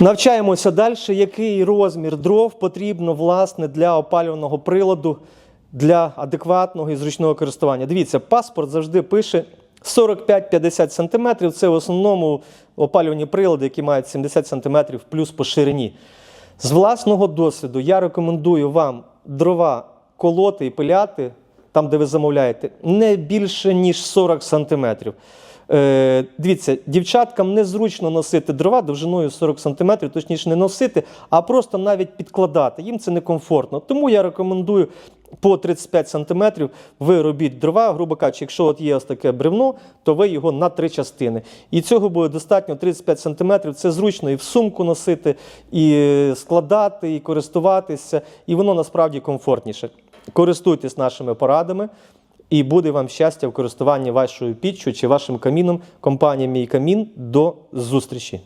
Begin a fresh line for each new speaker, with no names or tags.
Навчаємося далі, який розмір дров потрібно власне для опалюваного приладу для адекватного і зручного користування. Дивіться, паспорт завжди пише 45-50 см. Це в основному опалювані прилади, які мають 70 см плюс по ширині. З власного досвіду я рекомендую вам дрова колоти і пиляти там, де ви замовляєте, не більше ніж 40 сантиметрів. Е, дивіться, дівчаткам незручно носити дрова довжиною 40 см, точніше не носити, а просто навіть підкладати. Їм це некомфортно. Тому я рекомендую по 35 см ви робіть дрова, грубо кажучи, якщо от є ось таке бревно, то ви його на три частини. І цього буде достатньо 35 см. Це зручно і в сумку носити, і складати, і користуватися, і воно насправді комфортніше. Користуйтесь нашими порадами. І буде вам щастя в користуванні вашою піччю чи вашим каміном. Компанія Мій Камін. До зустрічі!